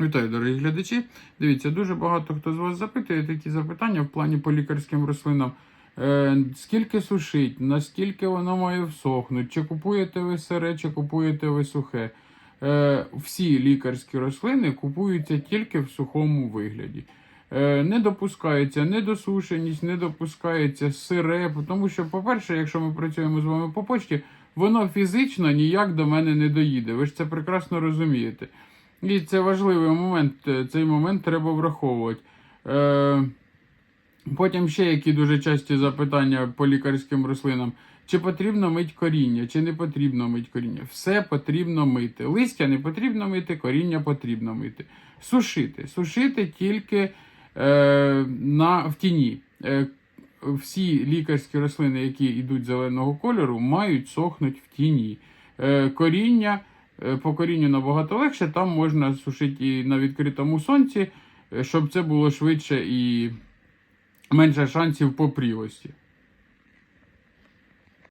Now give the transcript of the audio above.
Вітаю, дорогі глядачі. Дивіться, дуже багато хто з вас запитує такі запитання в плані по лікарським рослинам. Е, скільки сушить, наскільки воно має всохнути, чи купуєте ви сире, чи купуєте ви сухе. Е, всі лікарські рослини купуються тільки в сухому вигляді. Е, не допускається недосушеність, не допускається сире, тому що, по-перше, якщо ми працюємо з вами по почті, воно фізично ніяк до мене не доїде. Ви ж це прекрасно розумієте. І це важливий момент, е, цей момент треба враховувати. Е, потім ще які дуже часті запитання по лікарським рослинам. Чи потрібно мити коріння, чи не потрібно мити коріння? Все потрібно мити. Листя не потрібно мити, коріння потрібно мити. Сушити. Сушити тільки е, на, в тіні. Е, всі лікарські рослини, які йдуть зеленого кольору, мають сохнути в тіні. Е, коріння. Е, По корінню набагато легше, там можна сушити і на відкритому сонці, е, щоб це було швидше і менше шансів по прілості.